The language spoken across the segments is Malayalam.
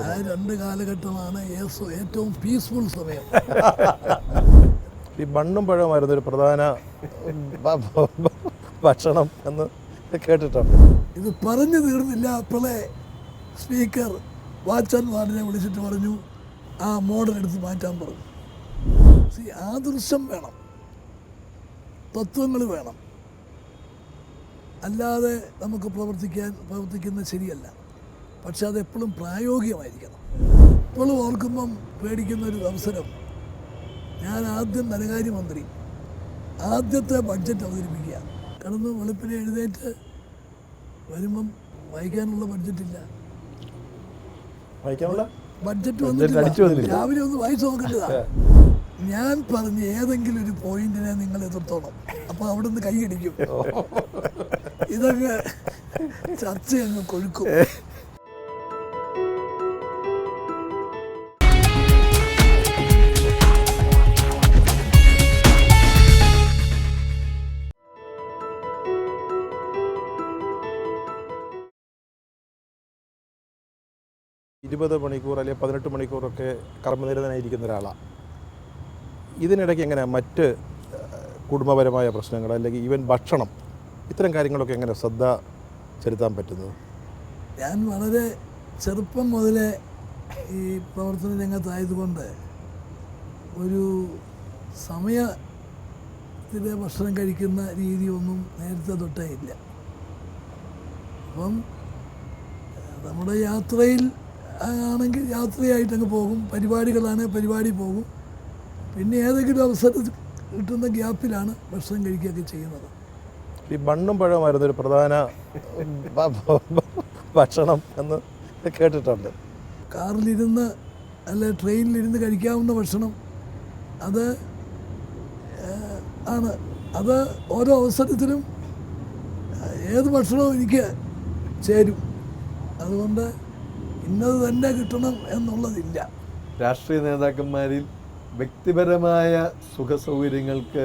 ആ രണ്ട് കാലഘട്ടമാണ് ഏറ്റവും പീസ്ഫുൾ സമയം. ഈ മണ്ണും പഴമായിരുന്നു ഒരു പ്രധാന ഭക്ഷണം എന്ന് കേട്ടിട്ടുണ്ട്. ഇത് പറഞ്ഞു തീർന്നില്ല. അപ്പോളെ സ്പീക്കർ വാച്ചൻ വാർഡിനെ വിളിച്ചിട്ട് പറഞ്ഞു ആ മോഡൽ എടുത്ത് മാറ്റാൻ പറഞ്ഞു. സി ആദൃശ്യം വേണം. തത്വങ്ങൾ വേണം. അല്ലാതെ നമുക്ക് പ്രവർത്തിക്കാൻ പ്രവർത്തിക്കുന്നത് ശരിയല്ല. പക്ഷെ അതെപ്പോഴും പ്രായോഗികമായിരിക്കണം. ഇപ്പോഴും ഓർക്കുമ്പം പേടിക്കുന്ന ഒരു അവസരം. ഞാൻ ആദ്യം ധനകാര്യമന്ത്രി. ആദ്യത്തെ ബഡ്ജറ്റ് അവതരിപ്പിക്കുക. കിടന്ന് വെളുപ്പിനെ എഴുന്നേറ്റ് വരുമ്പം വായിക്കാനുള്ള ബഡ്ജറ്റ് ഇല്ല വായിക്കാനുള്ള? ബഡ്ജറ്റ് വന്നിട്ട് വന്നിട്ടില്ല. രാവിലെ ഒന്ന് വായിച്ചു നോക്കേണ്ടതാണ് ഞാൻ പറഞ്ഞ ഏതെങ്കിലും ഒരു പോയിന്റിനെ നിങ്ങൾ എതിർത്തോണം. അപ്പൊ അവിടെ നിന്ന് കൈയടിക്കും. ഇതൊക്കെ ചർച്ച അങ്ങ് കൊഴുക്കും. ഇരുപത് മണിക്കൂർ അല്ലെങ്കിൽ പതിനെട്ട് മണിക്കൂറൊക്കെ കർമ്മനിരതനായിരിക്കുന്ന ഒരാളാണ് ഇതിനിടയ്ക്ക് എങ്ങനെ മറ്റ് കുടുംബപരമായ പ്രശ്നങ്ങൾ അല്ലെങ്കിൽ ഈവൻ ഭക്ഷണം ഇത്തരം കാര്യങ്ങളൊക്കെ എങ്ങനെ ശ്രദ്ധ ചെലുത്താൻ പറ്റുന്നത് ഞാൻ വളരെ ചെറുപ്പം മുതലേ ഈ പ്രവർത്തന രംഗത്തായതുകൊണ്ട് ഒരു സമയ ഭക്ഷണം കഴിക്കുന്ന രീതിയൊന്നും നേരത്തെ തൊട്ടേ ഇല്ല. അപ്പം നമ്മുടെ യാത്രയിൽ ആണെങ്കിൽ യാത്രയായിട്ട് അങ്ങ് പോകും. പരിപാടികളാണ് പരിപാടി പോകും. പിന്നെ ഏതെങ്കിലും അവസരം കിട്ടുന്ന ഗ്യാപ്പിലാണ് ഭക്ഷണം കഴിക്കുകയൊക്കെ ചെയ്യുന്നത്. ഈ മണ്ണും പഴമായിരുന്നു ഒരു പ്രധാന ഭക്ഷണം എന്ന് കേട്ടിട്ടുണ്ട്. കാറിലിരുന്ന് അല്ലെ ട്രെയിനിലിരുന്ന് കഴിക്കാവുന്ന ഭക്ഷണം അത് ആണ്. അത് ഓരോ അവസരത്തിലും ഏത് ഭക്ഷണവും എനിക്ക് ചേരും. അതുകൊണ്ട് ഇന്നത് തന്നെ കിട്ടണം എന്നുള്ളതില്ല. രാഷ്ട്രീയ നേതാക്കന്മാരിൽ വ്യക്തിപരമായ സുഖസൗകര്യങ്ങൾക്ക് സൗകര്യങ്ങൾക്ക്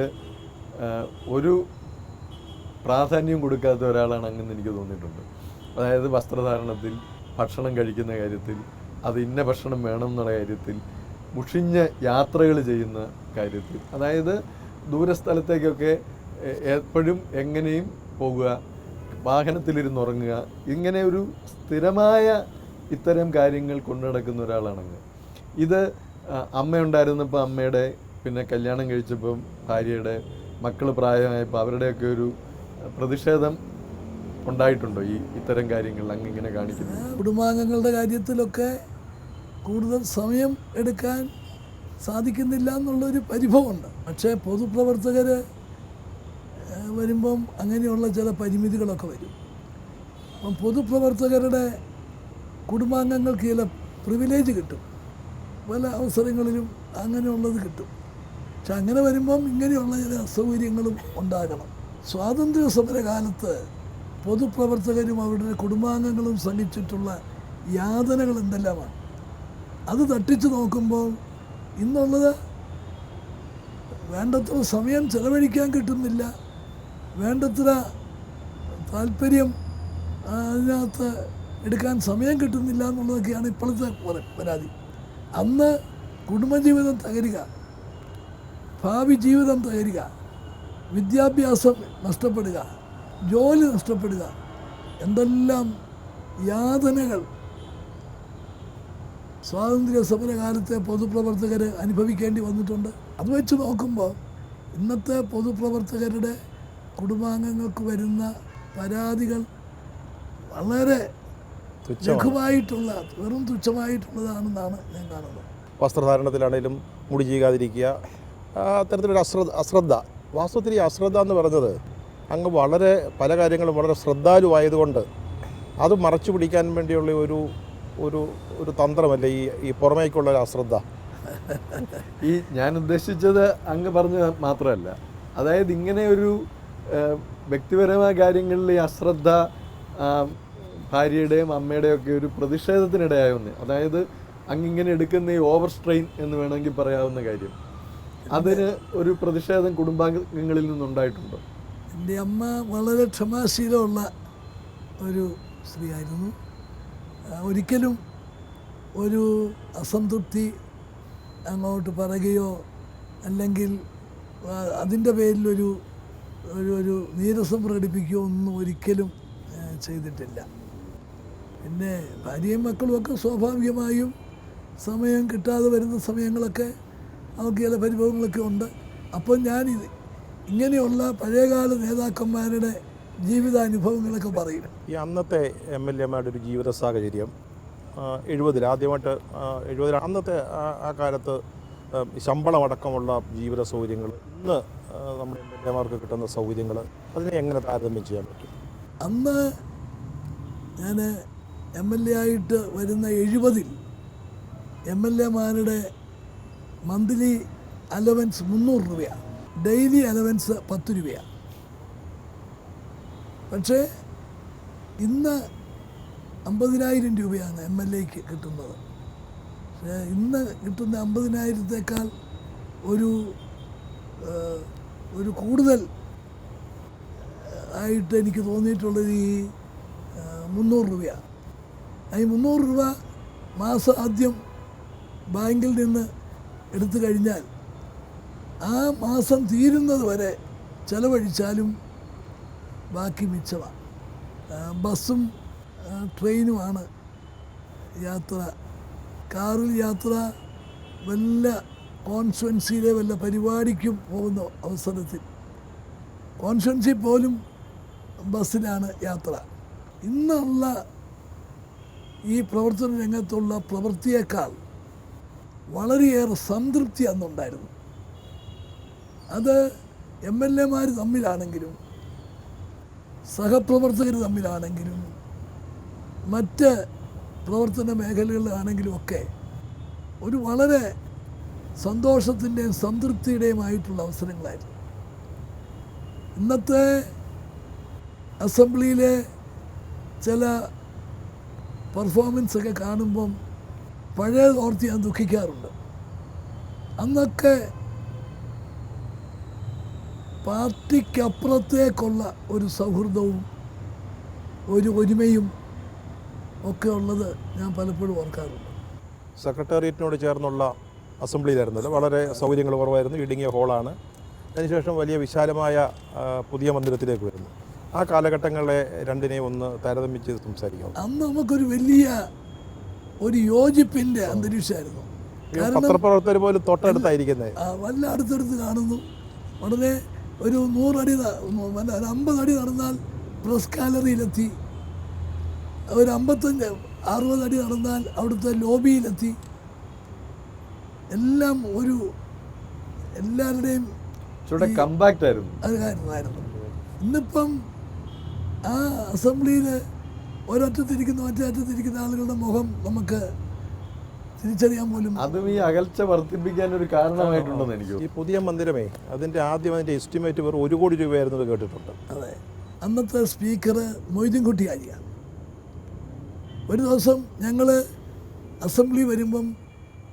ഒരു പ്രാധാന്യം കൊടുക്കാത്ത ഒരാളാണ് അങ്ങെന്ന് എനിക്ക് തോന്നിയിട്ടുണ്ട്. അതായത് വസ്ത്രധാരണത്തിൽ ഭക്ഷണം കഴിക്കുന്ന കാര്യത്തിൽ അത് ഇന്ന ഭക്ഷണം വേണം എന്നുള്ള കാര്യത്തിൽ മുഷിഞ്ഞ യാത്രകൾ ചെയ്യുന്ന കാര്യത്തിൽ. അതായത് ദൂരസ്ഥലത്തേക്കൊക്കെ എപ്പോഴും എങ്ങനെയും പോകുക വാഹനത്തിലിരുന്ന് ഉറങ്ങുക ഇങ്ങനെ ഒരു സ്ഥിരമായ ഇത്തരം കാര്യങ്ങൾ കൊണ്ടു നടക്കുന്ന ഇത് അമ്മയുണ്ടായിരുന്നപ്പോൾ അമ്മയുടെ പിന്നെ കല്യാണം കഴിച്ചപ്പം ഭാര്യയുടെ മക്കൾ പ്രായമായപ്പോൾ അവരുടെയൊക്കെ ഒരു പ്രതിഷേധം ഉണ്ടായിട്ടുണ്ടോ ഈ ഇത്തരം കാര്യങ്ങൾ അങ്ങിങ്ങനെ കാണിക്കുന്നത്? കുടുംബാംഗങ്ങളുടെ കാര്യത്തിലൊക്കെ കൂടുതൽ സമയം എടുക്കാൻ സാധിക്കുന്നില്ല എന്നുള്ളൊരു പരിഭവമുണ്ട്. പക്ഷേ പൊതുപ്രവർത്തകർ വരുമ്പം അങ്ങനെയുള്ള ചില പരിമിതികളൊക്കെ വരും. അപ്പം പൊതുപ്രവർത്തകരുടെ കുടുംബാംഗങ്ങൾക്ക് ചില പ്രിവിലേജ് കിട്ടും. പല അവസരങ്ങളിലും അങ്ങനെയുള്ളത് കിട്ടും. പക്ഷെ അങ്ങനെ വരുമ്പം ഇങ്ങനെയുള്ള ചില അസൗകര്യങ്ങളും ഉണ്ടാകണം. സ്വാതന്ത്ര്യ സമരകാലത്ത് പൊതുപ്രവർത്തകരും അവരുടെ കുടുംബാംഗങ്ങളും സഹിച്ചിട്ടുള്ള യാതനകൾ എന്തെല്ലാമാണ്? അത് തട്ടിച്ചു നോക്കുമ്പോൾ ഇന്നുള്ളത് വേണ്ടത്ര സമയം ചെലവഴിക്കാൻ കിട്ടുന്നില്ല. വേണ്ടത്ര താല്പര്യം അതിനകത്ത് എടുക്കാൻ സമയം കിട്ടുന്നില്ല എന്നുള്ളതൊക്കെയാണ് ഇപ്പോഴത്തെ പര- പരാതി. അന്ന് കുടുംബജീവിതം തകരുക ഭാവി ജീവിതം തകരുക വിദ്യാഭ്യാസം നഷ്ടപ്പെടുക ജോലി നഷ്ടപ്പെടുക എന്തെല്ലാം യാതനകൾ സ്വാതന്ത്ര്യ സമരകാലത്തെ പൊതുപ്രവർത്തകർ അനുഭവിക്കേണ്ടി വന്നിട്ടുണ്ട്. അത് വെച്ച് നോക്കുമ്പോൾ ഇന്നത്തെ പൊതുപ്രവർത്തകരുടെ കുടുംബാംഗങ്ങൾക്ക് വരുന്ന പരാതികൾ വളരെ ലഘുവായിട്ടുള്ള വെറും തുച്ഛമായിട്ടുള്ളതാണെന്നാണ് ഞാൻ കാണുന്നത്. വസ്ത്രധാരണത്തിലാണേലും മുടി ചെയ്യാതിരിക്കുക അത്തരത്തിലൊരു അശ്രദ്ധ അശ്രദ്ധ വാസ്തവത്തിൽ ഈ അശ്രദ്ധ എന്ന് പറഞ്ഞത് അങ്ങ് വളരെ പല കാര്യങ്ങളും വളരെ ശ്രദ്ധാലുവായതുകൊണ്ട് അത് മറച്ചു പിടിക്കാൻ വേണ്ടിയുള്ള ഒരു ഒരു ഒരു തന്ത്രമല്ല ഈ ഈ പുറമേക്കുള്ള ഒരു അശ്രദ്ധ? ഈ ഞാൻ ഉദ്ദേശിച്ചത് അങ്ങ് പറഞ്ഞ മാത്രമല്ല. അതായത് ഇങ്ങനെ ഒരു വ്യക്തിപരമായ കാര്യങ്ങളിൽ ഈ അശ്രദ്ധ ഭാര്യയുടെയും അമ്മയുടെയും ഒക്കെ ഒരു പ്രതിഷേധത്തിനിടയാവുന്ന അതായത് അങ്ങിങ്ങനെ എടുക്കുന്ന ഈ ഓവർ സ്ട്രെയിൻ എന്ന് വേണമെങ്കിൽ പറയാവുന്ന കാര്യം. അതിന് ഒരു പ്രതിഷേധം കുടുംബാംഗങ്ങളിൽ നിന്നുണ്ടായിട്ടുണ്ടോ? എന്റെ അമ്മ വളരെ ക്ഷമാശീലമുള്ള ഒരു സ്ത്രീയായിരുന്നു. ഒരിക്കലും ഒരു അസംതൃപ്തി അങ്ങോട്ട് പറയുകയോ അല്ലെങ്കിൽ അതിന്റെ പേരിലൊരു ഒരു ഒരു നീരസം പ്രകടിപ്പിക്കുകയോ ഒന്നും ഒരിക്കലും ചെയ്തിട്ടില്ല. പിന്നെ ഭാര്യയും മക്കളും ഒക്കെ സ്വാഭാവികമായും സമയം കിട്ടാതെ വരുന്ന സമയങ്ങളൊക്കെ അവർക്ക് ചില പരിഭവങ്ങളൊക്കെ ഉണ്ട്. അപ്പോൾ ഞാൻ ഇത് ഇങ്ങനെയുള്ള പഴയകാല നേതാക്കന്മാരുടെ ജീവിതാനുഭവങ്ങളൊക്കെ പറയും. ഈ അന്നത്തെ എം എൽ എമാരുടെ ഒരു ജീവിത സാഹചര്യം എഴുപതിൽ ആദ്യമായിട്ട് എഴുപതിൽ അന്നത്തെ ആ- കാലത്ത് ശമ്പളമടക്കമുള്ള ശമ്പളം അടക്കമുള്ള ജീവിത സൗകര്യങ്ങൾ ഇന്ന് നമ്മുടെ എം എൽ എമാർക്ക് കിട്ടുന്ന സൗകര്യങ്ങൾ അതിനെ എങ്ങനെ താരതമ്യം ചെയ്യാൻ പറ്റും? അന്ന് ഞാൻ എം എൽ എ ആയിട്ട് വരുന്ന എഴുപതിൽ എം എൽ എമാരുടെ മന്ത്ലി അലവൻസ് മുന്നൂറ് രൂപയാണ് ഡെയിലി അലവൻസ് പത്ത് രൂപയാണ് പക്ഷേ ഇന്ന് അമ്പതിനായിരം രൂപയാണ് എം എൽ എക്ക് കിട്ടുന്നത്. പക്ഷേ ഇന്ന് കിട്ടുന്ന അമ്പതിനായിരത്തേക്കാൾ ഒരു ഒരു കൂടുതൽ ആയിട്ട് എനിക്ക് തോന്നിയിട്ടുള്ളത് ഈ മുന്നൂറ് രൂപയാണ് ഈ മുന്നൂറ് രൂപ മാസം ആദ്യം ബാങ്കിൽ നിന്ന് എടുത്തു കഴിഞ്ഞാൽ ആ മാസം തീരുന്നത് വരെ ചിലവഴിച്ചാലും ബാക്കി മിച്ചമാണ് ബസ്സും ട്രെയിനുമാണ് യാത്ര. കാറിൽ യാത്ര വല്ല കോൺസ്റ്റുവൻസിയിലെ വല്ല പരിപാടിക്കും പോകുന്ന അവസരത്തിൽ. കോൺസ്റ്റുവൻസി പോലും ബസ്സിലാണ് യാത്ര. ഇന്നുള്ള ഈ പ്രവർത്തന രംഗത്തുള്ള പ്രവൃത്തിയേക്കാൾ വളരെയേറെ സംതൃപ്തി അന്നുണ്ടായിരുന്നു. അത് എം എൽ എമാർ തമ്മിലാണെങ്കിലും സഹപ്രവർത്തകർ തമ്മിലാണെങ്കിലും മറ്റ് പ്രവർത്തന മേഖലകളിലാണെങ്കിലും ഒക്കെ ഒരു വളരെ സന്തോഷത്തിന്റെയും സംതൃപ്തിയുടെയുമായിട്ടുള്ള അവസരങ്ങളായിരുന്നു. ഇന്നത്തെ അസംബ്ലിയിലെ ചില പെർഫോമൻസ് ഒക്കെ കാണുമ്പം പഴയ ഓർത്ത് ഞാൻ ദുഃഖിക്കാറുണ്ട്. അന്നൊക്കെ പാർട്ടിക്കപ്പുറത്തേക്കുള്ള ഒരു സൗഹൃദവും ഒരു ഒരുമയും ഒക്കെ ഉള്ളത് ഞാൻ പലപ്പോഴും ഓർക്കാറുണ്ട്. സെക്രട്ടേറിയറ്റിനോട് ചേർന്നുള്ള അസംബ്ലിയിലായിരുന്നല്ലോ. വളരെ സൗകര്യങ്ങൾ കുറവായിരുന്നു. ഇടുങ്ങിയ ഹോളാണ് അതിനുശേഷം വലിയ വിശാലമായ പുതിയ മന്ദിരത്തിലേക്ക് വരുന്നു. ആ കാലഘട്ടങ്ങളെ രണ്ടിനെയും ഒന്ന് താരതമ്യം ചെയ്ത് സംസാരിക്കാം. അന്ന് നമുക്കൊരു വലിയ ഒരു യോജിപ്പിന്റെ അന്തരീക്ഷമായിരുന്നു. പത്രപ്രവർത്തകർ പോലും തൊട്ടടുത്തായിരിക്കുന്നത് വല്ല അടുത്തടുത്ത് കാണുന്നു. വളരെ ഒരു നൂറടി ഒരു അമ്പതടി നടന്നാൽ പ്രസ് ഗാലറിയിലെത്തി. ഒരു അമ്പത്തഞ്ച് അറുപതടി അടി നടന്നാൽ അവിടുത്തെ ലോബിയിലെത്തി. എല്ലാം ഒരു എല്ലാവരുടെയും കമ്പാക്റ്റ് ആയിരുന്നു. ഇന്നിപ്പം ആ അസംബ്ലിയിൽ ഒരറ്റത്തിരിക്കുന്ന മറ്റേ അറ്റത്തിരിക്കുന്ന ആളുകളുടെ മുഖം നമുക്ക് തിരിച്ചറിയാൻ പോലും അതും ഈ അകൽച്ച വർദ്ധിപ്പിക്കാൻ ഒരു കാരണമായിട്ടുണ്ടെന്ന് എനിക്ക് ഈ പുതിയ മന്ദിരമേ അതിന്റെ ആദ്യം അതിന്റെ എസ്റ്റിമേറ്റ് വെറും ഒരു കോടി രൂപയായിരുന്നു കേട്ടിട്ടുണ്ട്. അതെ. അന്നത്തെ സ്പീക്കർ മൊയ്തീൻകുട്ടി ആര്യാണ്. ഒരു ദിവസം ഞങ്ങൾ അസംബ്ലി വരുമ്പം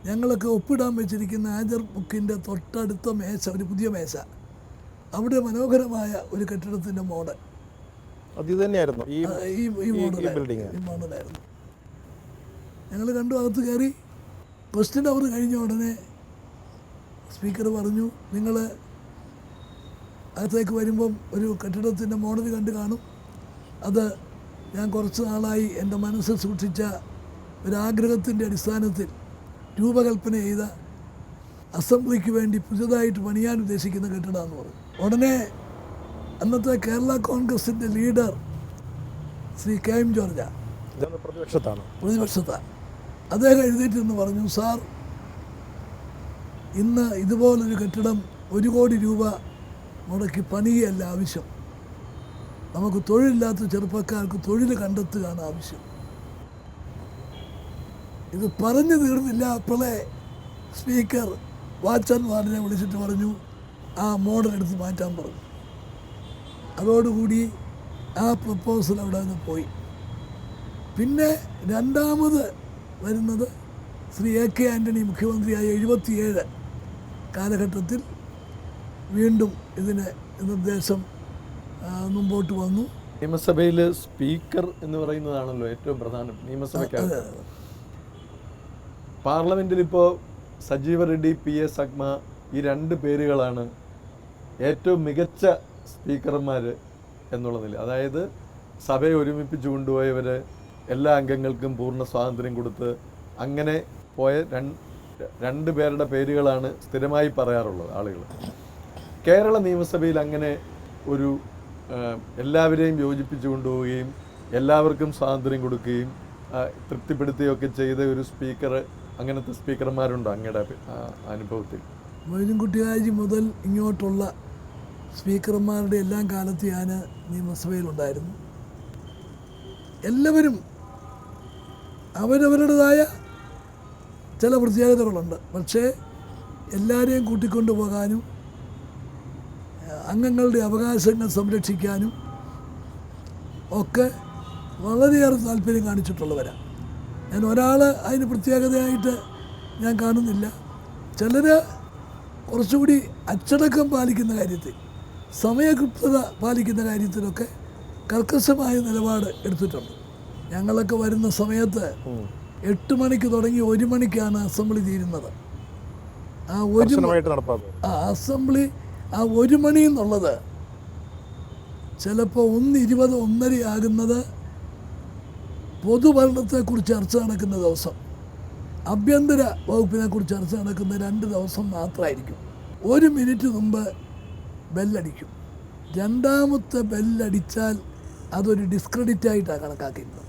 ഞങ്ങളൊക്കെ ഒപ്പിടാൻ വെച്ചിരിക്കുന്ന ആജർ ബുക്കിന്റെ തൊട്ടടുത്ത മേശ ഒരു പുതിയ മേശ അവിടെ മനോഹരമായ ഒരു കെട്ടിടത്തിന്റെ മോഡൽ. അത് ഇത് തന്നെയായിരുന്നു ഈ ഈ മോഡലായിരുന്നു. ഞങ്ങൾ കണ്ടു അകത്ത് കയറി. ക്വസ്റ്റ്യൻ അവർ കഴിഞ്ഞ ഉടനെ സ്പീക്കർ പറഞ്ഞു നിങ്ങൾ അകത്തേക്ക് വരുമ്പം ഒരു കെട്ടിടത്തിന്റെ മോഡൽ കണ്ട് കാണും. അത് ഞാൻ കുറച്ച് നാളായി എന്റെ മനസ്സിൽ സൂക്ഷിച്ച ഒരാഗ്രഹത്തിന്റെ അടിസ്ഥാനത്തിൽ രൂപകൽപ്പന ചെയ്ത അസംബ്ലിക്ക് വേണ്ടി പുതിയതായിട്ട് പണിയാൻ ഉദ്ദേശിക്കുന്ന കെട്ടിടമാണെന്ന് പറഞ്ഞു. ഉടനെ അന്നത്തെ കേരള കോൺഗ്രസിന്റെ leader Shri K M George പ്രതിപക്ഷത്താണ്. പ്രതിപക്ഷത്താണ് അദ്ദേഹം എഴുതിയിട്ടെന്ന് എന്ന് പറഞ്ഞു സാർ ഇന്ന് ഇതുപോലൊരു കെട്ടിടം ഒരു കോടി രൂപ മുടക്കി പണിയല്ല ആവശ്യം. നമുക്ക് തൊഴിലില്ലാത്ത ചെറുപ്പക്കാർക്ക് തൊഴിൽ കണ്ടെത്തുകയാണ് ആവശ്യം. ഇത് പറഞ്ഞു തീർന്നില്ല അപ്പോളെ സ്പീക്കർ വാച്ചന്മാരനെ വിളിച്ചിട്ട് പറഞ്ഞു ആ മോഡൽ എടുത്ത് മാറ്റാൻ പറഞ്ഞു. അതോടുകൂടി ആ പ്രപ്പോസൽ അവിടെ നിന്ന് പോയി. പിന്നെ രണ്ടാമത് വരുന്നത് ശ്രീ എ കെ ആന്റണി മുഖ്യമന്ത്രിയായ എഴുപത്തിയേഴ് കാലഘട്ടത്തിൽ വീണ്ടും ഇതിന് നിർദ്ദേശം മുമ്പോട്ട് വന്നു. നിയമസഭയിൽ സ്പീക്കർ എന്ന് പറയുന്നതാണല്ലോ ഏറ്റവും പ്രധാനം നിയമസഭയ്ക്ക് പാർലമെന്റിൽ ഇപ്പോൾ സജീവ റെഡ്ഡി പി എസ് അഗ്മ ഈ രണ്ട് പേരുകളാണ് ഏറ്റവും മികച്ച സ്പീക്കർമാർ എന്നുള്ള നില അതായത് സഭയെ ഒരുമിപ്പിച്ച് കൊണ്ടുപോയവർ എല്ലാ അംഗങ്ങൾക്കും പൂർണ സ്വാതന്ത്ര്യം കൊടുത്ത് അങ്ങനെ പോയ രണ്ട് പേരുടെ പേരുകളാണ് സ്ഥിരമായി പറയാറുള്ളത് ആളുകൾ കേരള നിയമസഭയിൽ അങ്ങനെ ഒരു എല്ലാവരെയും യോജിപ്പിച്ചു കൊണ്ടുപോവുകയും എല്ലാവർക്കും സ്വാതന്ത്ര്യം കൊടുക്കുകയും തൃപ്തിപ്പെടുത്തുകയൊക്കെ ചെയ്ത ഒരു സ്പീക്കർ അങ്ങനത്തെ സ്പീക്കർമാരുണ്ടോ അങ്ങയുടെ അനുഭവത്തിൽ. മൊയ്തൻകുട്ടിയാജി മുതൽ ഇങ്ങോട്ടുള്ള സ്പീക്കർമാരുടെ എല്ലാം കാലത്ത് ഞാൻ നിയമസഭയിലുണ്ടായിരുന്നു. എല്ലാവരും അവരവരുടേതായ ചില പ്രത്യേകതകളുണ്ട് പക്ഷേ എല്ലാവരെയും കൂട്ടിക്കൊണ്ടു പോകാനും അംഗങ്ങളുടെ അവകാശങ്ങൾ സംരക്ഷിക്കാനും ഒക്കെ വളരെയേറെ താല്പര്യം കാണിച്ചിട്ടുള്ളവരാണ് ഞാൻ ഒരാൾ അതിന് പ്രത്യേകതയായിട്ട് ഞാൻ കാണുന്നില്ല. ചിലർ കുറച്ചുകൂടി അച്ചടക്കം പാലിക്കുന്ന കാര്യത്തിൽ സമയകൃപ്തത പാലിക്കുന്ന കാര്യത്തിലൊക്കെ കർക്കശമായ നിലപാട് എടുത്തിട്ടുണ്ട്. ഞങ്ങളൊക്കെ വരുന്ന സമയത്ത് എട്ട് മണിക്ക് തുടങ്ങി ഒരു മണിക്കാണ് അസംബ്ലി തീരുന്നത്. ആ ഒരു ആ അസംബ്ലി ആ ഒരു മണി എന്നുള്ളത് ചിലപ്പോൾ ഒന്ന് ഇരുപത് ഒന്നര ആകുന്നത് പൊതുഭരണത്തെക്കുറിച്ച് ചർച്ച നടക്കുന്ന ദിവസം. ആഭ്യന്തര വകുപ്പിനെക്കുറിച്ച് ചർച്ച നടക്കുന്ന രണ്ട് ദിവസം മാത്രമായിരിക്കും ഒരു മിനിറ്റ് മുമ്പ് ബെല്ലടിക്കും. രണ്ടാമത്തെ ബെല്ലടിച്ചാൽ അതൊരു ഡിസ്ക്രെഡിറ്റ് ആയിട്ടാണ് കണക്കാക്കുന്നത്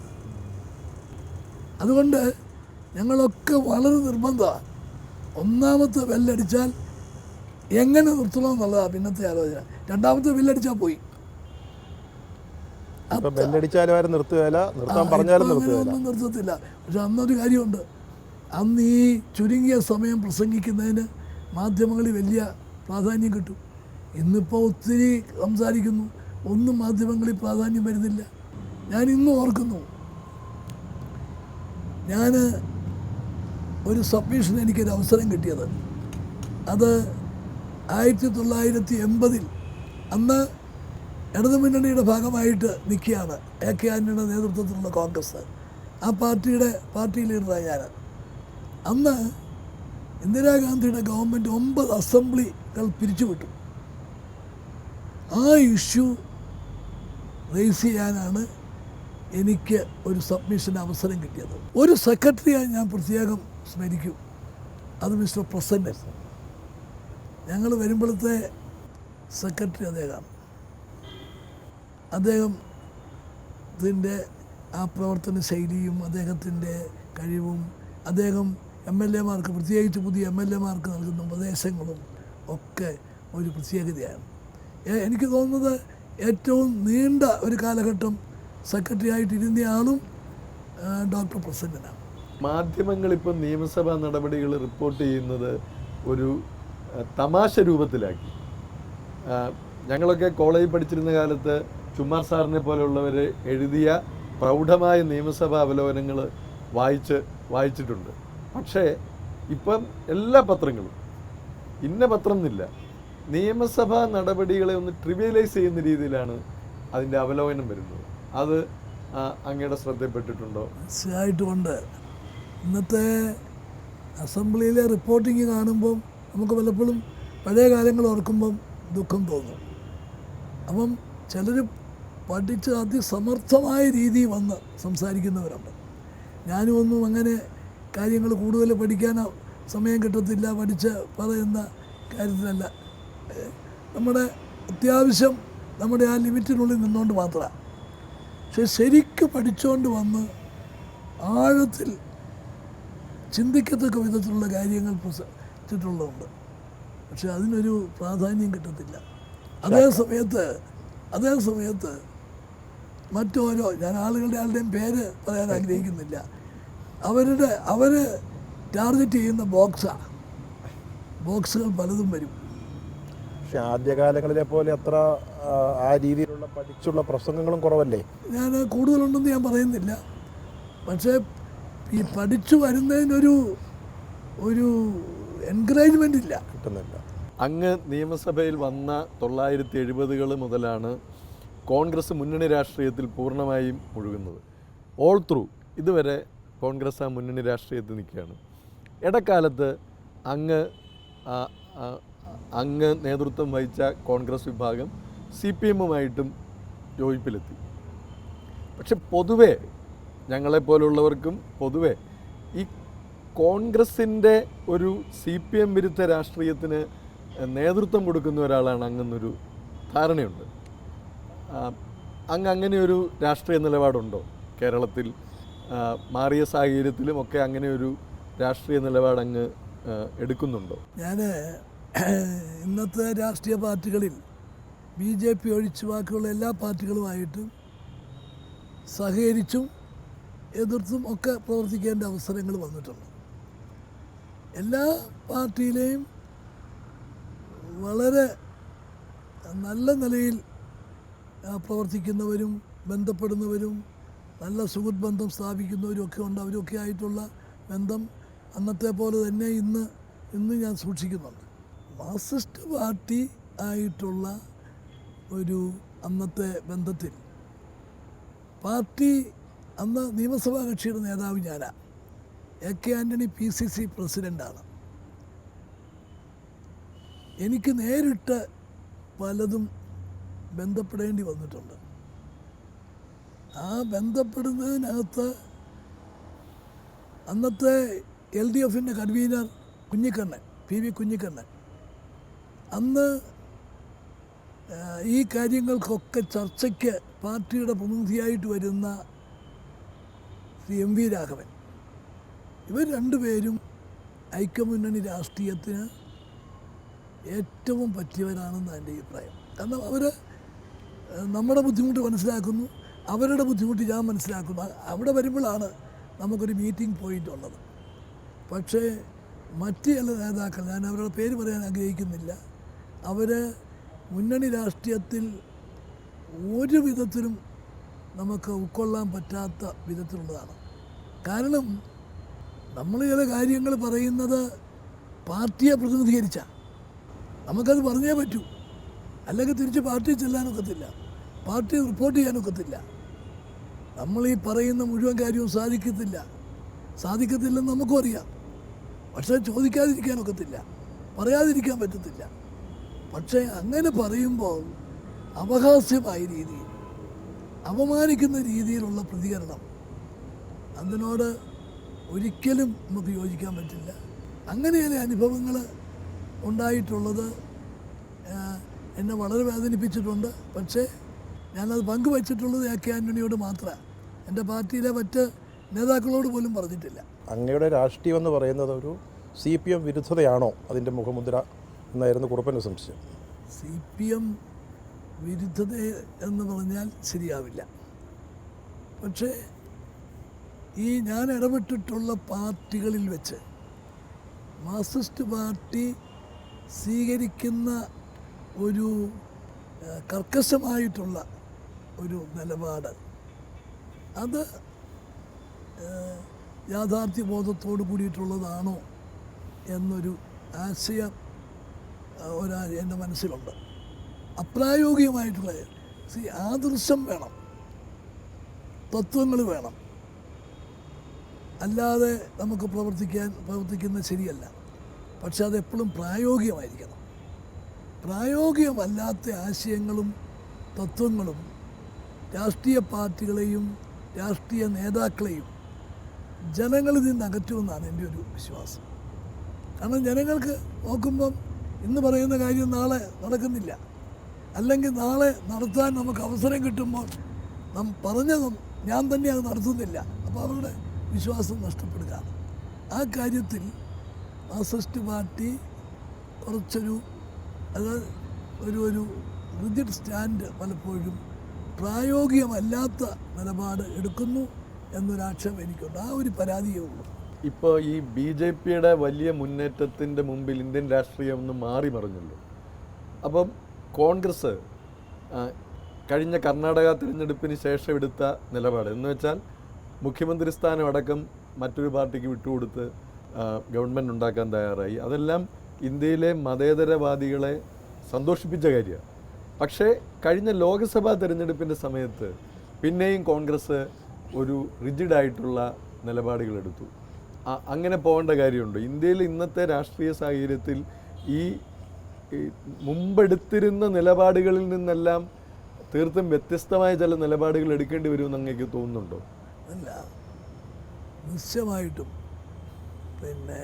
അതുകൊണ്ട് ഞങ്ങളൊക്കെ വളരെ നിർബന്ധമാണ് ഒന്നാമത്തെ ബെല്ലടിച്ചാൽ എങ്ങനെ നിർത്തണം എന്നുള്ളതാണ് പിന്നത്തെ ആലോചന. രണ്ടാമത്തെ ബെല്ലടിച്ചാൽ പോയി. ഇപ്പൊ ബെല്ലടിച്ചാലും ആരും നിർത്തുകയില്ല. നിർത്താൻ പറഞ്ഞാലും ഇപ്പൊ അങ്ങനെ നിർത്തുകയില്ല. ഒന്നും നിർത്തത്തില്ല. പക്ഷെ അന്നൊരു കാര്യമുണ്ട്. അന്ന് ഈ ചുരുങ്ങിയ സമയം പ്രസംഗിക്കുന്നതിന് മാധ്യമങ്ങളിൽ വലിയ പ്രാധാന്യം കിട്ടും. ഇന്നിപ്പോൾ ഒത്തിരി സംസാരിക്കുന്നു. ഒന്നും മാധ്യമങ്ങളിൽ പ്രാധാന്യം വരുന്നില്ല. ഞാൻ ഇന്നും ഓർക്കുന്നു. ഞാൻ ഒരു സബ്മിഷൻ എനിക്കൊരു അവസരം കിട്ടിയത്. അത് ആയിരത്തി തൊള്ളായിരത്തി എൺപതിൽ അന്ന് ഇടതുമുന്നണിയുടെ ഭാഗമായിട്ട് നിൽക്കുകയാണ് എ കെ ആന്റണിയുടെ നേതൃത്വത്തിലുള്ള കോൺഗ്രസ്. ആ പാർട്ടിയുടെ പാർട്ടി ലീഡറായി ഞാൻ അന്ന് ഇന്ദിരാഗാന്ധിയുടെ ഗവൺമെന്റ് ഒമ്പത് അസംബ്ലികൾ പിരിച്ചുവിട്ടു. ആ ഇഷ്യൂ റേസ് ചെയ്യാനാണ് എനിക്ക് ഒരു സബ്മിഷന് അവസരം കിട്ടിയത്. ഒരു സെക്രട്ടറിയായി ഞാൻ പ്രത്യേകം സ്മരിക്കും. അത് മിസ്റ്റർ പ്രസന്നൻ. ഞങ്ങൾ വരുമ്പോഴത്തെ സെക്രട്ടറി അദ്ദേഹമാണ്. അദ്ദേഹം ഇതിന്റെ ആ പ്രവർത്തന ശൈലിയും അദ്ദേഹത്തിന്റെ കഴിവും അദ്ദേഹം എം എൽ എമാർക്ക് പ്രത്യേകിച്ച് പുതിയ എം എൽ എമാർക്ക് നൽകുന്ന ഉപദേശങ്ങളും ഒക്കെ ഒരു പ്രത്യേകതയാണ്. എനിക്ക് തോന്നുന്നത് ഏറ്റവും നീണ്ട ഒരു കാലഘട്ടം സെക്രട്ടറി ആയിട്ട് ഇരുന്നയാളും ഡോക്ടർ പ്രസന്നനാണ്. മാധ്യമങ്ങൾ ഇപ്പം നിയമസഭാ നടപടികൾ റിപ്പോർട്ട് ചെയ്യുന്നത് ഒരു തമാശ രൂപത്തിലാക്കി. ഞങ്ങളൊക്കെ കോളേജിൽ പഠിച്ചിരുന്ന കാലത്ത് ചുമ്മാർ സാറിനെ പോലെയുള്ളവർ എഴുതിയ പ്രൗഢമായ നിയമസഭാ അവലോകനങ്ങൾ വായിച്ച് വായിച്ചിട്ടുണ്ട്. പക്ഷേ ഇപ്പം എല്ലാ പത്രങ്ങളും ഇന്ന പത്രം എന്നില്ല. നിയമസഭാ നടപടികളെ ഒന്ന് ട്രിവിയലൈസ് ചെയ്യുന്ന രീതിയിലാണ് അതിന്റെ അവലോകനം വരുന്നത്. അത് അങ്ങയുടെ ശ്രദ്ധയിൽപ്പെട്ടിട്ടുണ്ടോ? തീർച്ചയായിട്ടുമുണ്ട്. ഇന്നത്തെ അസംബ്ലിയിലെ റിപ്പോർട്ടിങ് കാണുമ്പം നമുക്ക് പലപ്പോഴും പഴയ കാലങ്ങൾ ഓർക്കുമ്പം ദുഃഖം തോന്നും. അപ്പം ചിലർ പഠിച്ച് അതിസമർത്ഥമായ രീതി വന്ന് സംസാരിക്കുന്നവരുണ്ട്. ഞാനും ഒന്നും അങ്ങനെ കാര്യങ്ങൾ കൂടുതൽ പഠിക്കാൻ സമയം കിട്ടത്തില്ല പഠിച്ച് പറയുന്ന കാര്യത്തിലല്ല. നമ്മുടെ അത്യാവശ്യം നമ്മുടെ ആ ലിമിറ്റിനുള്ളിൽ നിന്നുകൊണ്ട് മാത്രമാണ്. പക്ഷെ ശരിക്ക് പഠിച്ചുകൊണ്ട് വന്ന് ആഴത്തിൽ ചിന്തിക്കത്തക്ക വിധത്തിലുള്ള കാര്യങ്ങൾ പ്രസരിച്ചിട്ടുള്ളതുണ്ട്. പക്ഷെ അതിനൊരു പ്രാധാന്യം കിട്ടത്തില്ല. അതേ സമയത്ത് അതേ സമയത്ത് മറ്റോരോ ഞാൻ ആളുകളുടെ ആളുടെയും പേര് പറയാൻ ആഗ്രഹിക്കുന്നില്ല. അവരുടെ അവർ ടാർഗറ്റ് ചെയ്യുന്ന ബോക്സാണ് ബോക്സുകൾ പലതും വരും. പക്ഷെ ആദ്യകാലങ്ങളിലെ പോലെ അത്ര ആ, രീതിയിലുള്ള പഠിച്ചുള്ള പ്രസംഗങ്ങളും കുറവല്ലേ? ഞാൻ കൂടുതലുണ്ടെന്ന് ഞാൻ പറയുന്നില്ല. പക്ഷേ ഈ പഠിച്ചു വരുന്നതിനൊരു ഒരു എൻകറേജ്മെന്റ് ഇല്ല. കിട്ടുന്നില്ല. അങ്ങ് നിയമസഭയിൽ വന്ന തൊള്ളായിരത്തി എഴുപതുകൾ മുതലാണ് കോൺഗ്രസ് മുന്നണി രാഷ്ട്രീയത്തിൽ പൂർണമായും മുഴുകുന്നത് ഓൾ ത്രൂ ഇതുവരെ കോൺഗ്രസ് ആ മുന്നണി രാഷ്ട്രീയത്തിൽ നിൽക്കുകയാണ്. ഇടക്കാലത്ത് അങ്ങ് അങ്ങ് നേതൃത്വം വഹിച്ച കോൺഗ്രസ് വിഭാഗം സി പി എമ്മുമായിട്ടും യോജിപ്പിലെത്തി. പക്ഷെ പൊതുവെ ഞങ്ങളെപ്പോലുള്ളവർക്കും പൊതുവേ ഈ കോൺഗ്രസിന്റെ ഒരു സി പി എം വിരുദ്ധ രാഷ്ട്രീയത്തിന് നേതൃത്വം കൊടുക്കുന്ന ഒരാളാണ് അങ്ങെന്നൊരു ധാരണയുണ്ട്. അങ്ങ് അങ്ങനെ ഒരു രാഷ്ട്രീയ നിലപാടുണ്ടോ? കേരളത്തിൽ മാറിയ സാഹചര്യത്തിലും ഒക്കെ അങ്ങനെ ഒരു രാഷ്ട്രീയ നിലപാട് അങ്ങ് എടുക്കുന്നുണ്ടോ? ഞാൻ ഇന്നത്തെ രാഷ്ട്രീയ പാർട്ടികളിൽ ബി ജെ പി ഒഴിച്ച് ബാക്കിയുള്ള എല്ലാ പാർട്ടികളുമായിട്ടും സഹകരിച്ചും എതിർത്തും ഒക്കെ പ്രവർത്തിക്കേണ്ട അവസരങ്ങൾ വന്നിട്ടുണ്ട്. എല്ലാ പാർട്ടിയിലെയും വളരെ നല്ല നിലയിൽ പ്രവർത്തിക്കുന്നവരും ബന്ധപ്പെടുന്നവരും നല്ല സുഹൃത്ത് ബന്ധം സ്ഥാപിക്കുന്നവരും ഒക്കെ ഉണ്ട്. അവരൊക്കെ ആയിട്ടുള്ള ബന്ധം അന്നത്തെ പോലെ തന്നെ ഇന്ന് ഇന്ന് ഞാൻ സൂക്ഷിക്കുന്നുണ്ട്. മാർക്സിസ്റ്റ് പാർട്ടി ആയിട്ടുള്ള ഒരു അന്നത്തെ ബന്ധത്തിൽ പാർട്ടി അന്ന് നിയമസഭാ കക്ഷിയുടെ നേതാവ് ഞാനാണ് A K Antony P C C പ്രസിഡന്റാണ് എനിക്ക് നേരിട്ട് പലതും ബന്ധപ്പെടേണ്ടി വന്നിട്ടുണ്ട്. ആ ബന്ധപ്പെടുന്നതിനകത്ത് അന്നത്തെ എൽ ഡി എഫിന്റെ convener Kunhikannan P V Kunhikannan. അന്ന് ഈ കാര്യങ്ങൾക്കൊക്കെ ചർച്ചയ്ക്ക് പാർട്ടിയുടെ പ്രതിനിധിയായിട്ട് വരുന്ന ശ്രീ എം വി രാഘവൻ. ഇവർ രണ്ടുപേരും ഐക്യമുന്നണി രാഷ്ട്രീയത്തിന് ഏറ്റവും പറ്റിയവരാണെന്ന് എന്റെ അഭിപ്രായം. കാരണം അവർ നമ്മുടെ ബുദ്ധിമുട്ട് മനസ്സിലാക്കുന്നു അവരുടെ ബുദ്ധിമുട്ട് ഞാൻ മനസ്സിലാക്കുന്നു. അവിടെ വരുമ്പോഴാണ് നമുക്കൊരു മീറ്റിംഗ് പോയിന്റ് ഉള്ളത്. പക്ഷേ മറ്റ് ചില നേതാക്കൾ ഞാൻ അവരുടെ പേര് പറയാൻ ആഗ്രഹിക്കുന്നില്ല. അവർ മുന്നണി രാഷ്ട്രീയത്തിൽ ഒരു വിധത്തിലും നമുക്ക് ഉൾക്കൊള്ളാൻ പറ്റാത്ത വിധത്തിലുള്ളതാണ്. കാരണം നമ്മൾ ചില കാര്യങ്ങൾ പറയുന്നത് പാർട്ടിയെ പ്രതിനിധീകരിച്ച. നമുക്കത് പറഞ്ഞേ പറ്റൂ. അല്ലെങ്കിൽ തിരിച്ച് പാർട്ടി ചെല്ലാനൊക്കത്തില്ല പാർട്ടി റിപ്പോർട്ട് ചെയ്യാനൊക്കത്തില്ല നമ്മൾ ഈ പറയുന്ന മുഴുവൻ കാര്യവും സാധിക്കത്തില്ല. സാധിക്കത്തില്ലെന്ന് നമുക്കും അറിയാം. പക്ഷേ ചോദിക്കാതിരിക്കാനൊക്കത്തില്ല പറയാതിരിക്കാൻ പറ്റത്തില്ല. പക്ഷേ അങ്ങനെ പറയുമ്പോൾ അപഹാസ്യമായ രീതിയിൽ അപമാനിക്കുന്ന രീതിയിലുള്ള പ്രതികരണം അതിനോട് ഒരിക്കലും നമുക്ക് യോജിക്കാൻ പറ്റില്ല. അങ്ങനെ അനുഭവങ്ങൾ ഉണ്ടായിട്ടുള്ളത്. എന്നെ വളരെ വേദനിപ്പിച്ചിട്ടുണ്ട്. പക്ഷേ ഞാനത് പങ്കുവച്ചിട്ടുള്ളത് എ കെ ആന്റണിയോട് മാത്രമാണ് എന്റെ പാർട്ടിയിലെ മറ്റ് നേതാക്കളോട് പോലും പറഞ്ഞിട്ടില്ല. അങ്ങയുടെ രാഷ്ട്രീയം എന്ന് പറയുന്നത് ഒരു സി പി എം വിരുദ്ധതയാണോ അതിന്റെ മുഖമുദ്ര? എന്നായിരുന്നു കുറുപ്പന്റെ സംശയം. സി പി എം വിരുദ്ധത എന്ന് പറഞ്ഞാൽ ശരിയാവില്ല. പക്ഷേ ഈ ഞാൻ ഇടപെട്ടിട്ടുള്ള പാർട്ടികളിൽ വെച്ച് മാർക്സിസ്റ്റ് പാർട്ടി സ്വീകരിക്കുന്ന ഒരു കർക്കശമായിട്ടുള്ള ഒരു നിലപാട്. അത് യാഥാർത്ഥ്യബോധത്തോട് കൂടിയിട്ടുള്ളതാണോ എന്നൊരു ആശയം ഒരാ എന്റെ മനസ്സിലുണ്ട്. അപ്രായോഗികമായിട്ടുള്ള സി ആദർശം വേണം. തത്വങ്ങൾ വേണം. അല്ലാതെ നമുക്ക് പ്രവർത്തിക്കാൻ പ്രവർത്തിക്കുന്നത് ശരിയല്ല. പക്ഷെ അതെപ്പോഴും പ്രായോഗികമായിരിക്കണം. പ്രായോഗികമല്ലാത്ത ആശയങ്ങളും തത്വങ്ങളും രാഷ്ട്രീയ പാർട്ടികളെയും രാഷ്ട്രീയ നേതാക്കളെയും ജനങ്ങളിൽ നിന്ന് അകറ്റുമെന്നാണ് എന്റെ ഒരു വിശ്വാസം. കാരണം ജനങ്ങൾക്ക് നോക്കുമ്പം ഇന്ന് പറയുന്ന കാര്യം നാളെ നടക്കുന്നില്ല. അല്ലെങ്കിൽ നാളെ നടത്താൻ നമുക്ക് അവസരം കിട്ടുമ്പോൾ നാം പറഞ്ഞതും ഞാൻ തന്നെ അത് നടത്തുന്നില്ല. അപ്പോൾ അവരുടെ വിശ്വാസം നഷ്ടപ്പെടുക. ആ കാര്യത്തിൽ മാർസിസ്റ്റ് പാർട്ടി കുറച്ചൊരു അത് ഒരു ഒരു റിജിഡ് സ്റ്റാൻഡ് പലപ്പോഴും പ്രായോഗികമല്ലാത്ത നിലപാട് എടുക്കുന്നു എന്നൊരാക്ഷേപം എനിക്കുണ്ട്. ആ ഒരു പരാതിയേ ഉള്ളൂ. ഇപ്പോൾ ഈ ബി ജെ പിയുടെ വലിയ മുന്നേറ്റത്തിന്റെ മുമ്പിൽ ഇന്ത്യൻ രാഷ്ട്രീയം ഒന്ന് മാറി മറിഞ്ഞല്ലോ. അപ്പം കോൺഗ്രസ് കഴിഞ്ഞ കർണാടക തിരഞ്ഞെടുപ്പിന് ശേഷം എടുത്ത നിലപാട് എന്ന് വെച്ചാൽ മുഖ്യമന്ത്രി സ്ഥാനം അടക്കം മറ്റൊരു പാർട്ടിക്ക് വിട്ടുകൊടുത്ത് ഗവൺമെന്റ് ഉണ്ടാക്കാൻ തയ്യാറായി. അതെല്ലാം ഇന്ത്യയിലെ മതേതരവാദികളെ സന്തോഷിപ്പിച്ച കാര്യമാണ്. പക്ഷേ കഴിഞ്ഞ ലോക്സഭാ തിരഞ്ഞെടുപ്പിന്റെ സമയത്ത് പിന്നെയും കോൺഗ്രസ് ഒരു റിജിഡായിട്ടുള്ള നിലപാടുകളെടുത്തു അങ്ങനെ പോകേണ്ട കാര്യമുണ്ട്? ഇന്ത്യയിൽ ഇന്നത്തെ രാഷ്ട്രീയ സാഹചര്യത്തിൽ ഈ മുമ്പെടുത്തിരുന്ന നിലപാടുകളിൽ നിന്നെല്ലാം തീർത്തും വ്യത്യസ്തമായ ചില നിലപാടുകൾ എടുക്കേണ്ടി വരുമെന്ന് അങ്ങേക്ക് തോന്നുന്നുണ്ടോ? അല്ല. നിശ്ചയമായിട്ടും. പിന്നെ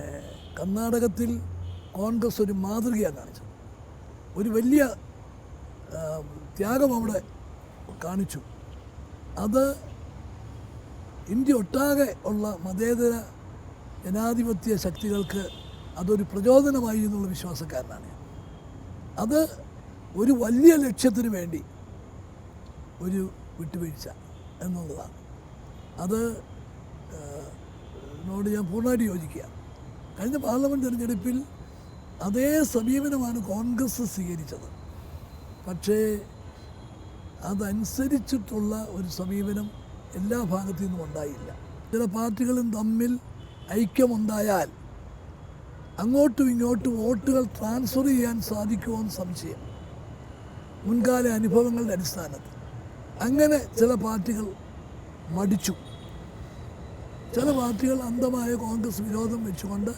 കർണാടകത്തിൽ കോൺഗ്രസ് ഒരു മാതൃകയാണ് കാണിച്ചത്. ഒരു വലിയ ത്യാഗം അവിടെ കാണിച്ചു. അത് ഇന്ത്യ ഒട്ടാകെ ഉള്ള മതേതര ജനാധിപത്യ ശക്തികൾക്ക് അതൊരു പ്രചോദനമായി എന്നുള്ള വിശ്വാസക്കാരനാണ് അത് ഒരു വലിയ ലക്ഷ്യത്തിന് വേണ്ടി ഒരു വിട്ടുവീഴ്ച എന്നുള്ളതാണ്. അത് നോട് ഞാൻ പൂർണമായിട്ട് യോജിക്കുക. കഴിഞ്ഞ പാർലമെന്റ് തിരഞ്ഞെടുപ്പിൽ അതേ സമീപനമാണ് കോൺഗ്രസ് സ്വീകരിച്ചത്. പക്ഷേ അതനുസരിച്ചിട്ടുള്ള ഒരു സമീപനം എല്ലാ ഭാഗത്തു നിന്നും ഉണ്ടായില്ല. ചില പാർട്ടികളും തമ്മിൽ ഐക്യമുണ്ടായാൽ അങ്ങോട്ടും ഇങ്ങോട്ടും വോട്ടുകൾ ട്രാൻസ്ഫർ ചെയ്യാൻ സാധിക്കുമോ എന്ന് സംശയം. മുൻകാല അനുഭവങ്ങളുടെ അടിസ്ഥാനത്തിൽ. അങ്ങനെ ചില പാർട്ടികൾ മടിച്ചു. ചില പാർട്ടികൾ അന്ധമായ കോൺഗ്രസ് വിരോധം വെച്ചുകൊണ്ട്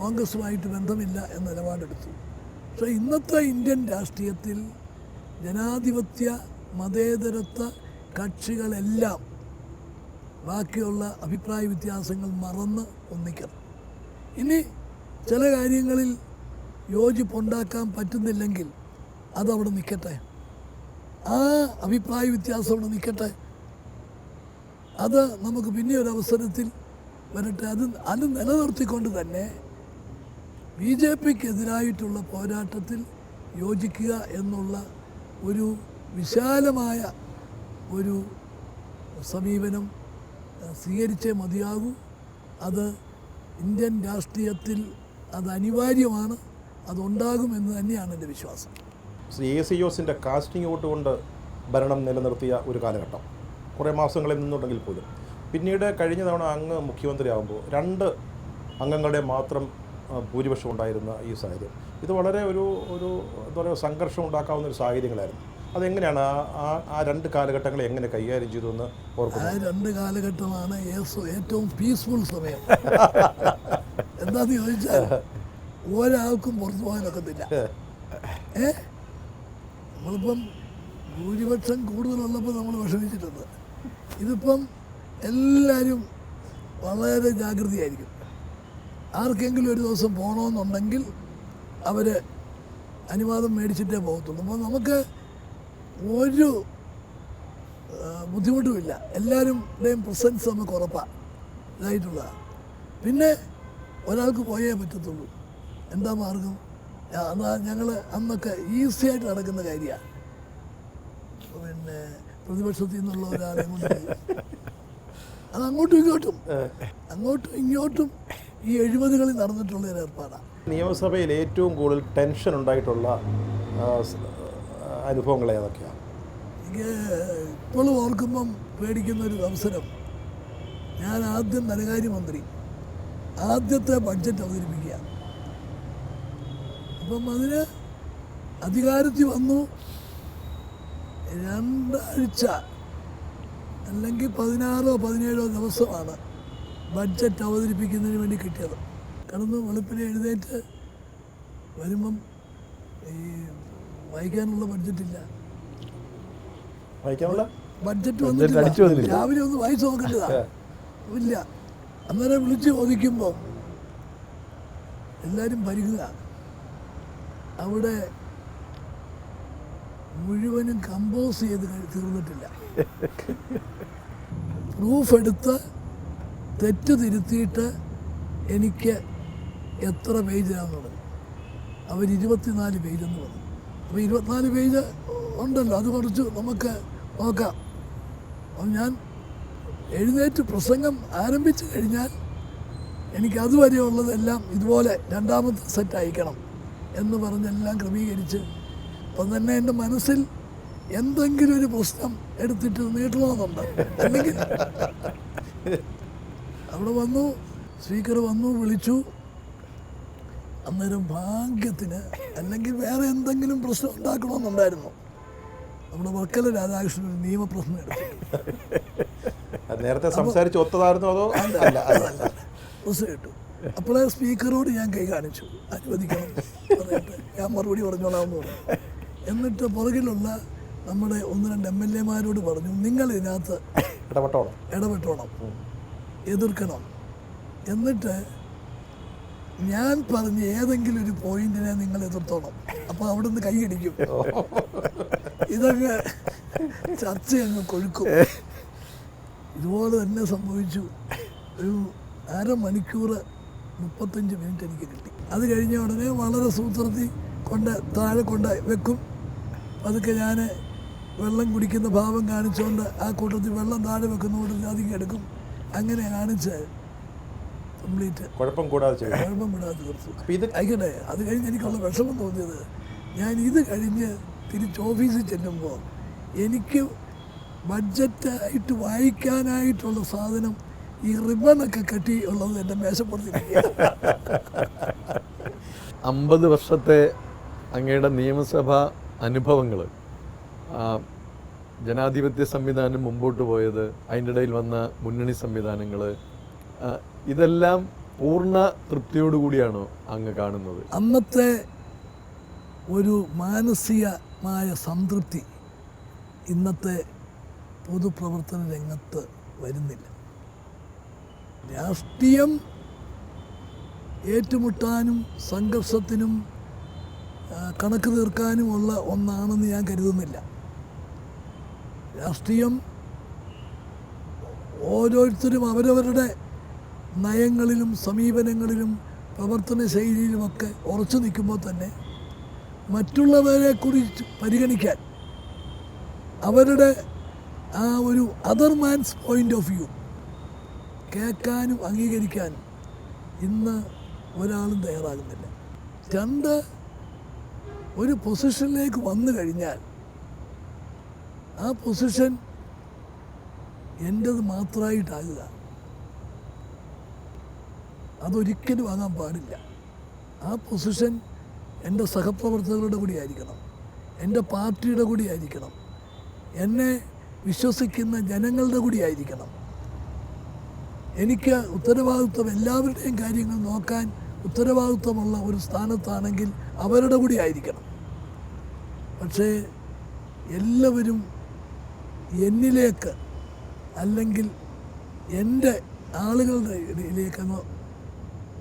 കോൺഗ്രസുമായിട്ട് ബന്ധമില്ല എന്ന നിലപാടെടുത്തു. പക്ഷേ ഇന്നത്തെ ഇന്ത്യൻ രാഷ്ട്രീയത്തിൽ ജനാധിപത്യ മതേതരത്വ കക്ഷികളെല്ലാം ബാക്കിയുള്ള അഭിപ്രായ വ്യത്യാസങ്ങൾ മറന്ന് ഒന്നിക്കണം. ഇനി ചില കാര്യങ്ങളിൽ യോജിപ്പുണ്ടാക്കാൻ പറ്റുന്നില്ലെങ്കിൽ അതവിടെ നിൽക്കട്ടെ. ആ അഭിപ്രായ വ്യത്യാസം അവിടെ നിൽക്കട്ടെ. അത് നമുക്ക് പിന്നെ ഒരു അവസരത്തിൽ വരട്ടെ. അത് അത് നിലനിർത്തിക്കൊണ്ട് തന്നെ ബി ജെ പിക്കെതിരായിട്ടുള്ള പോരാട്ടത്തിൽ യോജിക്കുക എന്നുള്ള ഒരു വിശാലമായ ഒരു സമീപനം സ്വീകരിച്ചേ മതിയാകൂ. അത് ഇന്ത്യൻ രാഷ്ട്രീയത്തിൽ അത് അനിവാര്യമാണ്. അതുണ്ടാകുമെന്ന് തന്നെയാണ് എന്റെ വിശ്വാസം. ശ്രീ എ സി ജോസിന്റെ കാസ്റ്റിംഗ് വോട്ട് കൊണ്ട് ഭരണം നിലനിർത്തിയ ഒരു കാലഘട്ടം. കുറേ മാസങ്ങളിൽ നിന്നുണ്ടെങ്കിൽ പോലും. പിന്നീട് കഴിഞ്ഞ തവണ അങ്ങ് മുഖ്യമന്ത്രിയാകുമ്പോൾ രണ്ട് അംഗങ്ങളുടെ മാത്രം ഭൂരിപക്ഷം ഉണ്ടായിരുന്ന ഈ സാഹചര്യം. ഇത് വളരെ ഒരു ഒരു എന്താ പറയുക സംഘർഷം ഉണ്ടാക്കാവുന്ന ഒരു സാഹചര്യങ്ങളായിരുന്നു. അതെങ്ങനെയാണ് ആ ആ ആ രണ്ട് കാലഘട്ടങ്ങളെ എങ്ങനെ കൈകാര്യം ചെയ്തു എന്ന് ആ ഓർക്കുന്നു രണ്ട് കാലഘട്ടമാണ് ഏറ്റവും പീസ്ഫുൾ സമയം. എന്താന്ന് ചോദിച്ചാൽ ഒരാൾക്കും പുറത്തു പോകാനൊക്കത്തില്ല ഏ? നമ്മളിപ്പം ഭൂരിപക്ഷം കൂടുതലുള്ളപ്പോൾ നമ്മൾ വിഷമിച്ചിട്ടുണ്ട്. ഇതിപ്പം എല്ലാവരും വളരെ ജാഗ്രതയായിരിക്കും. ആർക്കെങ്കിലും ഒരു ദിവസം പോകണമെന്നുണ്ടെങ്കിൽ അവർ അനുവാദം മേടിച്ചിട്ടേ പോകത്തുള്ളൂ. അപ്പോൾ നമുക്ക് ഒരു ബുദ്ധിമുട്ടുമില്ല. എല്ലാവരുടെയും പ്രസൻസ് നമുക്ക് ഉറപ്പാണ് ഇതായിട്ടുള്ളതാണ് പിന്നെ ഒരാൾക്ക് പോയേ പറ്റത്തുള്ളൂ. എന്താ മാർഗം? എന്നാൽ ഞങ്ങൾ അന്നൊക്കെ ഈസി ആയിട്ട് നടക്കുന്ന കാര്യമാണ് പിന്നെ പ്രതിപക്ഷത്തിൽ നിന്നുള്ള ഒരാളെ കൊണ്ട് അത് അങ്ങോട്ടും ഇങ്ങോട്ടും. അങ്ങോട്ടും ഇങ്ങോട്ടും ഈ എഴുപതുകളിൽ നടന്നിട്ടുള്ള ഒരു ഏർപ്പാടാണ് നിയമസഭയിൽ ഏറ്റവും കൂടുതൽ ടെൻഷൻ ഉണ്ടായിട്ടുള്ള അനുഭവങ്ങൾ ഏതൊക്കെയാണ് എനിക്ക് ഇപ്പോഴും ഓർക്കുമ്പം പേടിക്കുന്ന ഒരു അവസരം. ഞാൻ ആദ്യം ധനകാര്യമന്ത്രി ആദ്യത്തെ ബഡ്ജറ്റ് അവതരിപ്പിക്കുക. അപ്പം അതിന് അധികാരത്തിൽ വന്നു. രണ്ടാഴ്ച അല്ലെങ്കിൽ പതിനാറോ പതിനേഴോ ദിവസമാണ് ബഡ്ജറ്റ് അവതരിപ്പിക്കുന്നതിന് വേണ്ടി കിട്ടിയത്. കടന്ന് വെളുപ്പിനെ എഴുന്നേറ്റ് വരുമ്പം ഈ വായിക്കാനുള്ള ബഡ്ജറ്റില്ല വായിക്കാനുള്ള ബഡ്ജറ്റ് വന്നിട്ടില്ല. രാവിലെ ഒന്ന് വായിച്ചു നോക്കേണ്ടതാണ് ഇല്ല. അന്നേരം വിളിച്ച് ചോദിക്കുമ്പോൾ എല്ലാവരും പരിങ്ങുക അവിടെ മുഴുവനും കമ്പോസ് ചെയ്ത് തീർന്നിട്ടില്ല. പ്രൂഫ് എടുത്ത് തെറ്റ് തിരുത്തിയിട്ട് എനിക്ക് എത്ര പേജാണെന്നുള്ളത് അവർ ഇരുപത്തിനാല് പേജെന്ന് പറഞ്ഞു. അപ്പോൾ ഇരുപത്തിനാല് പേജ് ഉണ്ടല്ലോ. അത് കുറച്ച് നമുക്ക് നോക്കാം. അപ്പം ഞാൻ എഴുന്നേറ്റ് പ്രസംഗം ആരംഭിച്ചു കഴിഞ്ഞാൽ എനിക്ക് അതുവരെയുള്ളതെല്ലാം ഇതുപോലെ രണ്ടാമത്തെ സെറ്റ് അയക്കണം എന്ന് പറഞ്ഞെല്ലാം ക്രമീകരിച്ച് അപ്പം തന്നെ എന്റെ മനസ്സിൽ എന്തെങ്കിലും ഒരു പ്രശ്നം എടുത്തിട്ട് നീട്ടണമെന്നുണ്ട്. അല്ലെങ്കിൽ അവിടെ വന്നു സ്പീക്കർ വന്നു വിളിച്ചു. അന്നേരം ഭാഗ്യത്തിന് അല്ലെങ്കിൽ വേറെ എന്തെങ്കിലും പ്രശ്നം ഉണ്ടാക്കണമെന്നുണ്ടായിരുന്നു. നമ്മുടെ വർക്കല രാധാകൃഷ്ണൻ ഒരു നിയമപ്രശ്നം എടുത്തു. നേരത്തെ സംസാരിച്ച് ഒത്തതായിരുന്നു അതോ? അല്ല ബസ് കേട്ടു അപ്പോഴേ സ്പീക്കറോട് ഞാൻ കൈ കാണിച്ചു. അനുവദിക്കണം. ഞാൻ മറുപടി പറഞ്ഞോളാം എന്ന് പറഞ്ഞു. എന്നിട്ട് പുറകിലുള്ള നമ്മുടെ ഒന്ന് രണ്ട് എം എൽ എമാരോട് പറഞ്ഞു നിങ്ങൾ ഇതിനകത്ത് ഇടപെട്ടോണം ഇടപെട്ടോണം. എതിർക്കണം. എന്നിട്ട് ഞാൻ പറഞ്ഞ ഏതെങ്കിലും ഒരു പോയിന്റിനെ നിങ്ങൾ എതിർത്തോണം. അവിടെ നിന്ന് കൈയടിക്കും ഇതങ്ങ് ചർച്ച അങ്ങ് കൊഴുക്കും. ഇതുപോലെ തന്നെ സംഭവിച്ചു. ഒരു അരമണിക്കൂർ മുപ്പത്തഞ്ച് മിനിറ്റ് എനിക്ക് കിട്ടി. അത് കഴിഞ്ഞ ഉടനെ വളരെ സൂത്രത്തി കൊണ്ട് താഴെ കൊണ്ട് വെക്കും. അതൊക്കെ ഞാൻ വെള്ളം കുടിക്കുന്ന ഭാവം കാണിച്ചുകൊണ്ട് ആ കൂട്ടത്തിൽ വെള്ളം താഴെ വെക്കുന്ന കൂട്ടത്തിൽ അധികം എടുക്കും. അങ്ങനെ കാണിച്ച് കംപ്ലീറ്റ് കുഴപ്പം കൂടാതെ കുഴപ്പം വിടാതെ തീർത്തു അപ്പോൾ ഇത് ആയിക്കോട്ടെ അത് കഴിഞ്ഞ് എനിക്കുള്ള വിഷമം തോന്നിയത് ഞാൻ ഇത് കഴിഞ്ഞ് തിരിച്ച് ഓഫീസിൽ ചെല്ലുമ്പോൾ എനിക്ക് ബഡ്ജറ്റായിട്ട് വായിക്കാനായിട്ടുള്ള സാധനം ഈ റിബണൊക്കെ കെട്ടി ഉള്ളത് എന്റെ മേശപ്പുറത്ത് അമ്പത് വർഷത്തെ അങ്ങയുടെ നിയമസഭാ അനുഭവങ്ങൾ ജനാധിപത്യ സംവിധാനം മുമ്പോട്ട് പോയത് അതിന്റെ ഇടയിൽ വന്ന മുന്നണി സംവിധാനങ്ങൾ ഇതെല്ലാം പൂർണ തൃപ്തിയോടുകൂടിയാണോ അങ്ങ് കാണുന്നത്? അന്നത്തെ ഒരു മാനസികമായ സംതൃപ്തി ഇന്നത്തെ പൊതുപ്രവർത്തന രംഗത്ത് വരുന്നില്ല. രാഷ്ട്രീയം ഏറ്റുമുട്ടാനും സംഘർഷത്തിനും കണക്ക് തീർക്കാനുമുള്ള ഒന്നാണെന്ന് ഞാൻ കരുതുന്നില്ല. രാഷ്ട്രീയം ഓരോരുത്തരും അവരവരുടെ നയങ്ങളിലും സമീപനങ്ങളിലും പ്രവർത്തന ശൈലിയിലുമൊക്കെ ഉറച്ചു നിൽക്കുമ്പോൾ തന്നെ മറ്റുള്ളവരെ കുറിച്ച് പരിഗണിക്കാൻ അവരുടെ ആ ഒരു other man's point of view കേൾക്കാനും അംഗീകരിക്കാനും ഇന്ന് ഒരാളും തയ്യാറാകുന്നില്ല. രണ്ട് ഒരു പൊസിഷനിലേക്ക് വന്നു കഴിഞ്ഞാൽ ആ പൊസിഷൻ എന്റേത് മാത്രമായിട്ടാകുക. അതൊരിക്കലും ആകാൻ പാടില്ല. ആ പൊസിഷൻ എന്റെ സഹപ്രവർത്തകരുടെ കൂടി ആയിരിക്കണം എന്റെ പാർട്ടിയുടെ കൂടി ആയിരിക്കണം എന്നെ വിശ്വസിക്കുന്ന ജനങ്ങളുടെ കൂടി ആയിരിക്കണം എനിക്ക് ഉത്തരവാദിത്വം എല്ലാവരുടെയും കാര്യങ്ങൾ നോക്കാൻ ഉത്തരവാദിത്വമുള്ള ഒരു സ്ഥാനത്താണെങ്കിൽ അവരുടെ കൂടി ആയിരിക്കണം പക്ഷേ എല്ലാവരും എന്നിലേക്ക് അല്ലെങ്കിൽ എന്റെ ആളുകളുടെ ഇടയിലേക്കങ്ങ്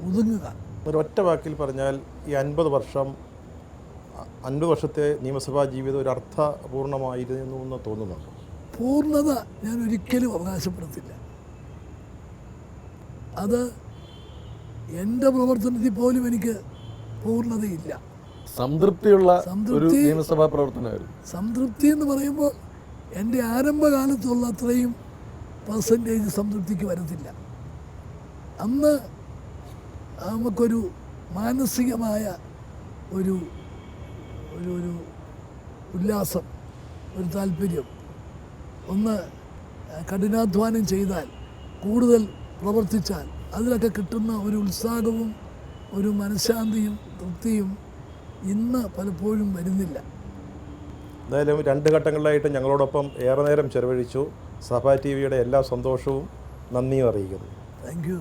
ഒതുങ്ങുക. ഒരൊറ്റ വാക്കിൽ പറഞ്ഞാൽ ഈ അൻപത് വർഷം അൻപത് വർഷത്തെ നിയമസഭാ ജീവിതം ഒരു അർത്ഥപൂർണമായിരുന്നു എന്ന് തോന്നുന്നുണ്ട്? പൂർണത ഞാൻ ഒരിക്കലും അവകാശപ്പെടുത്തില്ല. അത് എന്റെ പ്രവർത്തനത്തിൽ പോലും എനിക്ക് പൂർണതയില്ല. സംതൃപ്തിയുള്ള ഒരു സംതൃപ്തി- നിയമസഭാ പ്രവർത്തനമായിരുന്നു. സംതൃപ്തി എന്ന് പറയുമ്പോൾ എന്റെ ആരംഭകാലത്തുള്ള അത്രയും പെർസെന്റേജ് സംതൃപ്തിക്ക് വരത്തില്ല. അന്ന് നമുക്കൊരു മാനസികമായ ഒരു ഒരു ഒരു ഉല്ലാസം ഒരു താല്പര്യം. ഒന്ന് കഠിനാധ്വാനം ചെയ്താൽ കൂടുതൽ പ്രവർത്തിച്ചാൽ അതിലൊക്കെ കിട്ടുന്ന ഒരു ഉത്സാഹവും ഒരു മനഃശാന്തിയും തൃപ്തിയും ഇന്ന് പലപ്പോഴും വരുന്നില്ല. എന്തായാലും രണ്ട് ഘട്ടങ്ങളിലായിട്ട് ഞങ്ങളോടൊപ്പം ഏറെ നേരം ചെലവഴിച്ചു. സഭ ടി വിയുടെ എല്ലാ സന്തോഷവും നന്ദിയും അറിയിക്കുന്നു. Thank you.